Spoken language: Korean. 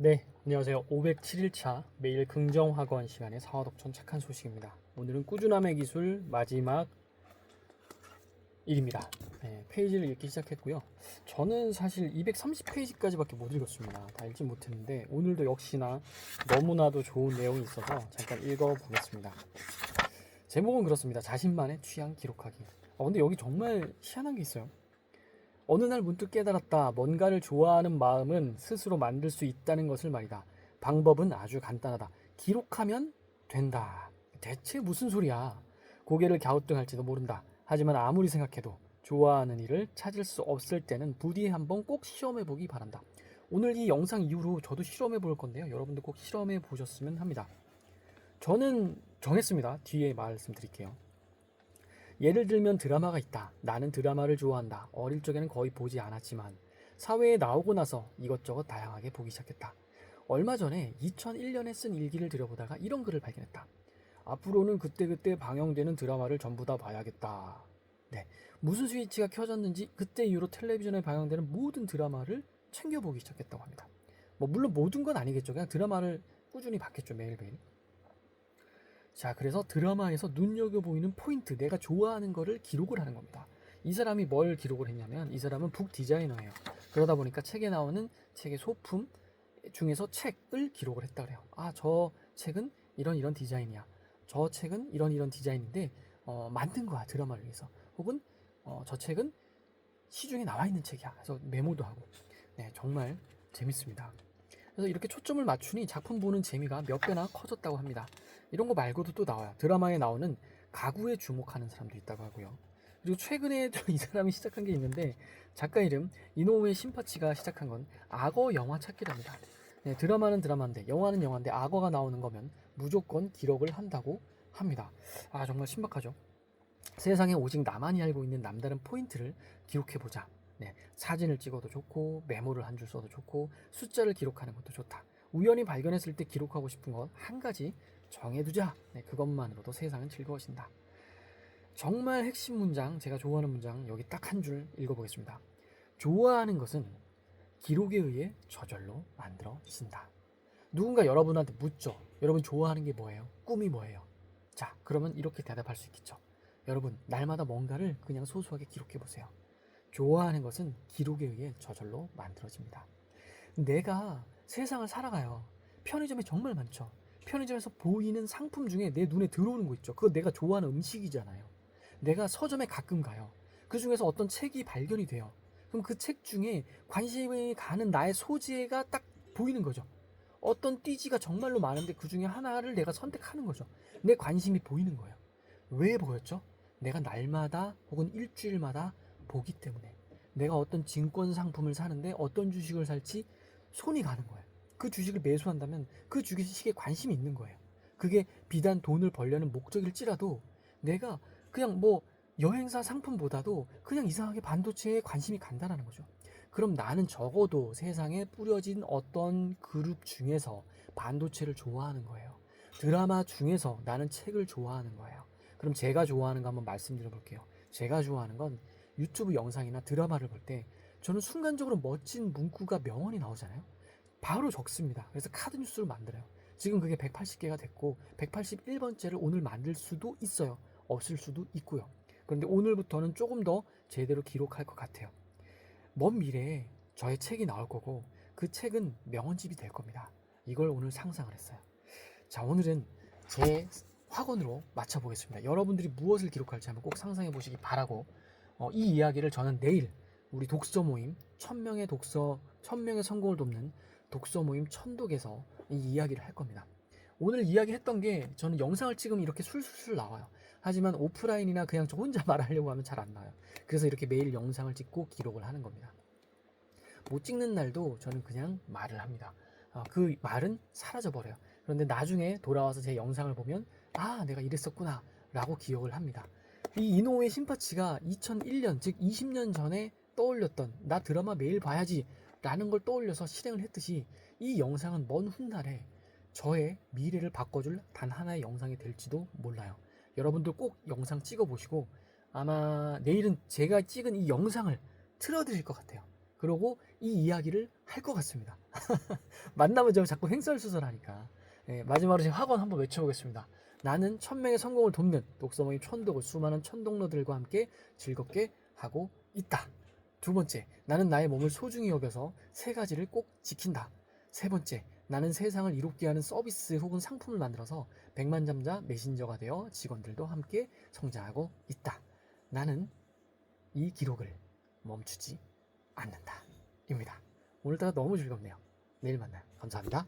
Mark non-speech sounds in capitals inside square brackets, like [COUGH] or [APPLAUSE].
네, 안녕하세요. 507일차 매일 긍정학원 시간의 사화독천 착한 소식입니다. 오늘은 꾸준함의 기술 마지막 일입니다. 네, 페이지를 읽기 시작했고요. 저는 사실 230페이지까지밖에 못 읽었습니다. 다 읽지 못했는데 오늘도 역시나 너무나도 좋은 내용이 있어서 잠깐 읽어보겠습니다. 제목은 그렇습니다. 자신만의 취향 기록하기. 아, 근데 여기 정말 희한한 게 있어요. 어느 날 문득 깨달았다. 뭔가를 좋아하는 마음은 스스로 만들 수 있다는 것을 말이다. 방법은 아주 간단하다. 기록하면 된다. 대체 무슨 소리야? 고개를 갸우뚱할지도 모른다. 하지만 아무리 생각해도 좋아하는 일을 찾을 수 없을 때는 부디 한번 꼭 시험해 보기 바란다. 오늘 이 영상 이후로 저도 실험해 볼 건데요. 여러분도 꼭 실험해 보셨으면 합니다. 저는 정했습니다. 뒤에 말씀드릴게요. 예를 들면 드라마가 있다. 나는 드라마를 좋아한다. 어릴 적에는 거의 보지 않았지만 사회에 나오고 나서 이것저것 다양하게 보기 시작했다. 얼마 전에 2001년에 쓴 일기를 들여보다가 이런 글을 발견했다. 앞으로는 그때그때 방영되는 드라마를 전부 다 봐야겠다. 네. 무슨 스위치가 켜졌는지 그때 이후로 텔레비전에 방영되는 모든 드라마를 챙겨보기 시작했다고 합니다. 뭐 물론 모든 건 아니겠죠. 그냥 드라마를 꾸준히 봤겠죠. 매일매일. 자, 그래서 드라마에서 눈여겨 보이는 포인트, 내가 좋아하는 거를 기록을 하는 겁니다. 이 사람이 뭘 기록을 했냐면 이 사람은 북 디자이너예요. 그러다 보니까 책에 나오는 책의 소품 중에서 책을 기록을 했다 그래요. 아, 저 책은 이런 이런 디자인이야. 저 책은 이런 이런 디자인인데 어, 만든 거야 드라마를 위해서. 혹은 어, 저 책은 시중에 나와 있는 책이야. 그래서 메모도 하고. 네, 정말 재밌습니다. 그래서 이렇게 초점을 맞추니 작품 보는 재미가 몇 배나 커졌다고 합니다. 이런 거 말고도 또 나와요. 드라마에 나오는 가구에 주목하는 사람도 있다고 하고요. 그리고 최근에 [LAUGHS] 또 이 사람이 시작한 게 있는데 작가 이름 이노우의 심파치가 시작한 건 악어 영화 찾기랍니다. 네, 드라마는 드라마인데 영화는 영화인데 악어가 나오는 거면 무조건 기록을 한다고 합니다. 아 정말 신박하죠. 세상에 오직 나만이 알고 있는 남다른 포인트를 기록해 보자. 네, 사진을 찍어도 좋고 메모를 한 줄 써도 좋고 숫자를 기록하는 것도 좋다. 우연히 발견했을 때 기록하고 싶은 것한 가지 정해두자. 네, 그것만으로도 세상은 즐거워진다. 정말 핵심 문장, 제가 좋아하는 문장 여기 딱 한 줄 읽어보겠습니다. 좋아하는 것은 기록에 의해 저절로 만들어진다. 누군가 여러분한테 묻죠. 여러분 좋아하는 게 뭐예요? 꿈이 뭐예요? 자, 그러면 이렇게 대답할 수 있겠죠. 여러분, 날마다 뭔가를 그냥 소소하게 기록해 보세요. 좋아하는 것은 기록에 의해 저절로 만들어집니다. 내가 세상을 살아가요. 편의점에 정말 많죠. 편의점에서 보이는 상품 중에 내 눈에 들어오는 거 있죠. 그거 내가 좋아하는 음식이잖아요. 내가 서점에 가끔 가요. 그 중에서 어떤 책이 발견이 돼요. 그럼 그 책 중에 관심이 가는 나의 소재가 딱 보이는 거죠. 어떤 띠지가 정말로 많은데 그 중에 하나를 내가 선택하는 거죠. 내 관심이 보이는 거예요. 왜 보였죠? 내가 날마다 혹은 일주일마다 보기 때문에 내가 어떤 증권 상품을 사는데 어떤 주식을 살지 손이 가는 거예요. 그 주식을 매수한다면 그 주식에 관심이 있는 거예요. 그게 비단 돈을 벌려는 목적일지라도 내가 그냥 뭐 여행사 상품보다도 그냥 이상하게 반도체에 관심이 간다라는 거죠. 그럼 나는 적어도 세상에 뿌려진 어떤 그룹 중에서 반도체를 좋아하는 거예요. 드라마 중에서 나는 책을 좋아하는 거예요. 그럼 제가 좋아하는 거 한번 말씀드려 볼게요. 제가 좋아하는 건 유튜브 영상이나 드라마를 볼 때 저는 순간적으로 멋진 문구가 명언이 나오잖아요. 바로 적습니다. 그래서 카드 뉴스를 만들어요. 지금 그게 180개가 됐고 181번째를 오늘 만들 수도 있어요. 없을 수도 있고요. 그런데 오늘부터는 조금 더 제대로 기록할 것 같아요. 먼 미래에 저의 책이 나올 거고 그 책은 명언집이 될 겁니다. 이걸 오늘 상상을 했어요. 자, 오늘은 제 확언으로 맞춰보겠습니다. 여러분들이 무엇을 기록할지 한번 꼭 상상해 보시기 바라고 어, 이 이야기를 저는 내일 우리 독서 모임 1000명의 독서 1000명의 성공을 돕는 독서 모임 천독에서 이 이야기를 할 겁니다. 오늘 이야기했던 게 저는 영상을 찍으면 이렇게 술술술 나와요. 하지만 오프라인이나 그냥 저 혼자 [LAUGHS] 말하려고 하면 잘 안 나와요. 그래서 이렇게 매일 영상을 찍고 기록을 하는 겁니다. 못 찍는 날도 저는 그냥 말을 합니다. 아, 그 말은 사라져 버려요. 그런데 나중에 돌아와서 제 영상을 보면 아 내가 이랬었구나 라고 기억을 합니다. 이 이노우의 심파치가 2001년 즉 20년 전에 떠올렸던 나 드라마 매일 봐야지 라는 걸 떠올려서 실행을 했듯이 이 영상은 먼 훗날에 저의 미래를 바꿔줄 단 하나의 영상이 될지도 몰라요. 여러분들 꼭 영상 찍어 보시고 아마 내일은 제가 찍은 이 영상을 틀어드릴 것 같아요. 그러고 이 이야기를 할 것 같습니다. [LAUGHS] 만나면 제가 자꾸 횡설수설하니까. 예, 마지막으로 제가 학원 한번 외쳐보겠습니다. 나는 천명의 성공을 돕는 독서모임 천독을 수많은 천독러들과 함께 즐겁게 하고 있다. 두 번째, 나는 나의 몸을 소중히 여겨서 세 가지를 꼭 지킨다. 세 번째, 나는 세상을 이롭게 하는 서비스 혹은 상품을 만들어서 백만장자 메신저가 되어 직원들도 함께 성장하고 있다. 나는 이 기록을 멈추지 않는다. 입니다. 오늘따라 너무 즐겁네요. 내일 만나요. 감사합니다.